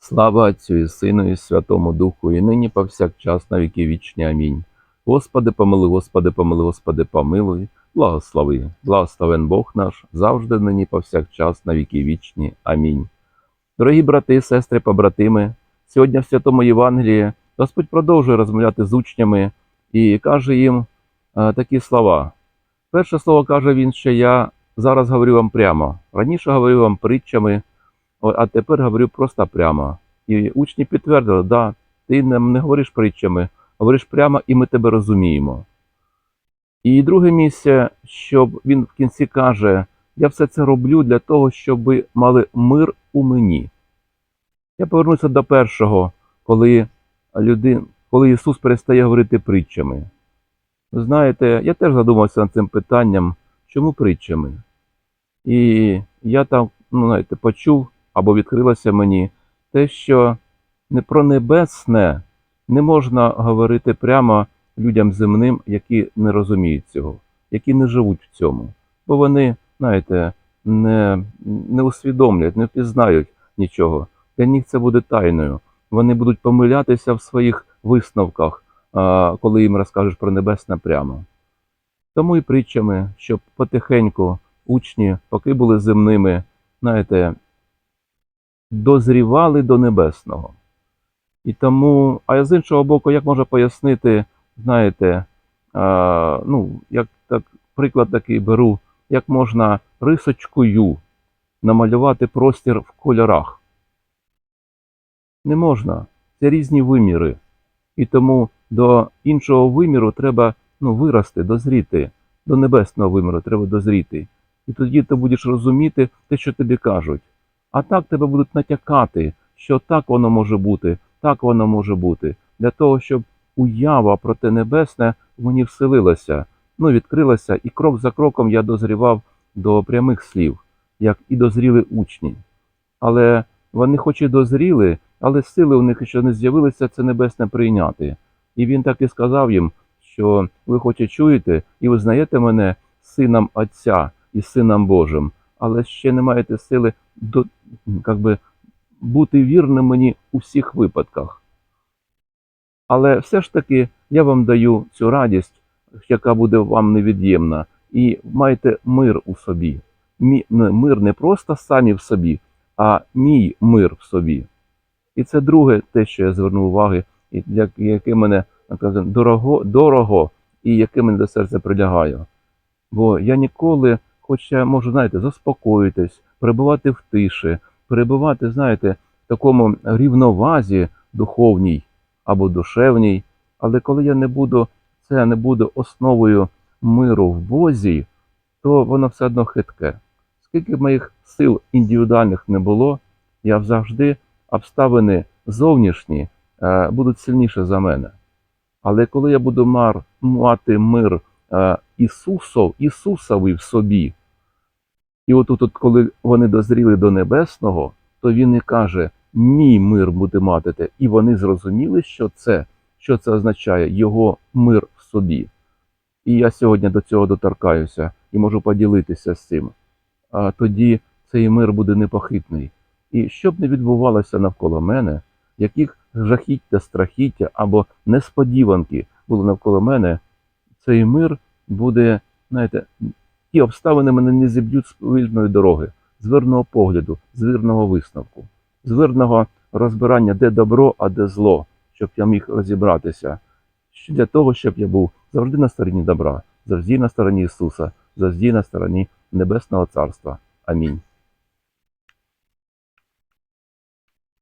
Слава Отцю і Сину, і Святому Духу, і нині повсякчас на віки вічні. Амінь. Господи, помилуй, Господи, помилуй, Господи, помилуй, благослови, благословен Бог наш, завжди нині повсякчас на віки вічні. Амінь. Дорогі брати, сестри, побратими, сьогодні в Святому Євангелії Господь продовжує розмовляти з учнями і каже їм е, такі слова. Перше слово каже він, що я зараз говорю вам прямо. Раніше говорив вам притчами, а тепер говорю просто прямо. І учні підтвердили, да, ти нам не говориш притчами, говориш прямо, і ми тебе розуміємо. І друге місце, щоб він в кінці каже: я все це роблю для того, щоб ви мали мир у мені. Я повернуся до першого, коли, люди, коли Ісус перестає говорити притчами. Ви знаєте, я теж задумався над цим питанням, чому притчами. І я там, ну, знаєте, почув або відкрилося мені те, що не про небесне не можна говорити прямо людям земним, які не розуміють цього, які не живуть в цьому. Бо вони, знаєте, не, не усвідомлять, не впізнають нічого. Для них це буде тайною. Вони будуть помилятися в своїх висновках, коли їм розкажеш про небесне прямо. Тому і притчами, щоб потихеньку учні, поки були земними, знаєте, дозрівали до небесного. І тому, а з іншого боку, як можна пояснити, знаєте, а, ну, як так, приклад такий беру, як можна рисочкою намалювати простір в кольорах. Не можна. Це різні виміри. І тому до іншого виміру треба ну, вирости, дозріти. До небесного виміру треба дозріти. І тоді ти будеш розуміти те, що тобі кажуть. А так тебе будуть натякати, що так воно може бути, так воно може бути, для того, щоб уява про те небесне в мені вселилася, ну, відкрилася, і крок за кроком я дозрівав до прямих слів, як і дозріли учні. Але вони хоч і дозріли, але сили у них ще не з'явилися це небесне прийняти. І він так і сказав їм, що ви хоч і чуєте і визнаєте мене сином Отця і Сином Божим, але ще не маєте сили до, как би, бути вірним мені у всіх випадках. Але все ж таки я вам даю цю радість, яка буде вам невід'ємна, і майте мир у собі. Мир не просто самі в собі, а мій мир в собі. І це друге, те, що я звернув уваги, і яке мене так дорого, дорого і яке мене до серця прилягає. Бо я ніколи, хоч я можу, знаєте, заспокоїтись, перебувати в тиші, перебувати, знаєте, в такому рівновазі духовній або душевній, але коли я не буду, це не буде основою миру в Бозі, то воно все одно хитке. Скільки б моїх сил індивідуальних не було, я завжди обставини зовнішні е, будуть сильніше за мене. Але коли я буду мати мир е, Ісусов, Ісусовий в собі, і отут, от, коли вони дозріли до небесного, то він і каже: мій мир буде матите. І вони зрозуміли, що це, що це означає його мир в собі. І я сьогодні до цього доторкаюся і можу поділитися з цим. А тоді цей мир буде непохитний. І що б не відбувалося навколо мене, яких жахіття, страхіття або несподіванки були навколо мене, цей мир буде, знаєте, ті обставини мене не зіб'ють з вільної дороги, з вірного погляду, з вірного висновку, з вірного розбирання, де добро, а де зло, щоб я міг розібратися. Для того, щоб я був завжди на стороні добра, завжди на стороні Ісуса, завжди на стороні Небесного Царства. Амінь.